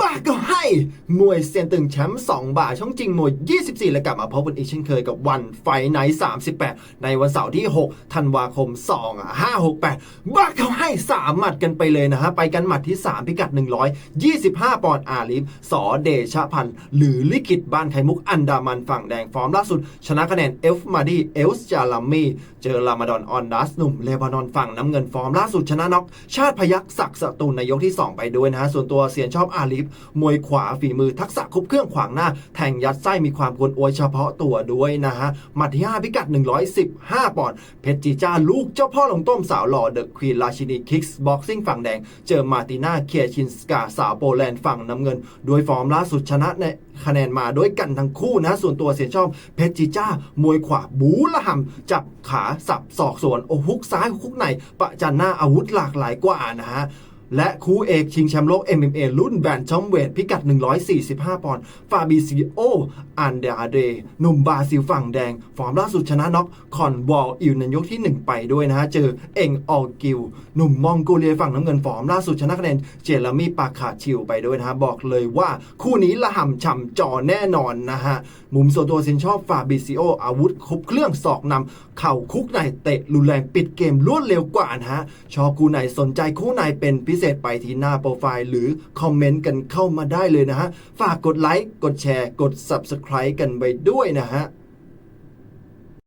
บ้าก็ให้ มวยเซียนตึงแชมป์2บาทช่องจริงมวย 24 และกลับมาพบกันอีกเช่นเคยกับวันไฟไนท์38 ในวันเสาร์ที่ 6 ธันวาคม 2568บ้าเขาให้ 3 หมัดกันไปเลยนะฮะ ไปกันหมัดที่ 3 พิกัด 125 ปอนด์อาลิฟสอเดชพันธ์ หรือลิขิตบ้านไข่มุกอันดามันฝั่งแดงฟอร์มล่าสุด ชนะคะแนนเอฟมาดีเอลส์จาลามีเจอรามาดอนออนดัสหนุ่มเลบานอนฝั่งน้ำเงินฟอร์มล่าสุดชนะน็อกชาติพยักศักดิ์สตูลในยกที่ 2 ไปด้วยนะฮะส่วนตัวเสียนชอบอาลิฟมวยขวาฝีมือทักษะครบเครื่องขวางหน้า แทงยัดไส้มีความกวนอวยเฉพาะตัวด้วยนะฮะหมัดที่5พิกัด 115 ปอนด์เพชรจีจ้าลูกเจ้าพ่อลงต้มสาวหล่อเดอะควีนราชินีคิกส์บ็อกซิ่งฝั่งแดง เจอมาติน่าเคียชินสกาสาวโปแลนด์ฝั่งน้ำเงินโดยฟอร์มล่าสุดชนะในคะแนนมาด้วยกันทั้งคู่นะ ส่วนตัวเสียนชอบเพชรจีจ้ามวยขวาบูละหำจับขาสับศอกสวนโอฮุกซ้ายฮุกในประจันหน้าอาวุธหลากหลายกว่านะฮะ และคู่เอกชิงแชมป์โลก MMA รุ่นแบนช่อมเวทพิกัด 145 ปอนด์ ฟาบิซิโอ อันเดอาเดหนุ่มบราซิลฝั่งแดง ฟอร์มล่าสุดชนะน็อกคอนวอลอิวในยกที่ 1 ไปด้วยนะฮะ เจอเอ็งออกิว หนุ่มมองโกเลียฝั่งน้ำเงินฟอร์มล่าสุดชนะคะแนนเจเรมีปาคาชิวไปด้วยนะฮะ บอกเลยว่าคู่นี้ละห่ำฉ่ำจอแน่นอนนะฮะ มุมส่วนตัวเซนชอบฟาบิซิโออาวุธครบเครื่องศอกนำเข่าคุกในเตะรุนแรงปิดเกมรวดเร็วกว่านะฮะชอคู่ไหนสนใจคู่ไหนเป็นพิเศษไปที่หน้าโปรไฟล์หรือคอมเมนต์กันเข้ามาได้เลยนะฮะ ฝากกดไลค์ กดแชร์ กด Subscribe กันไปด้วยนะฮะ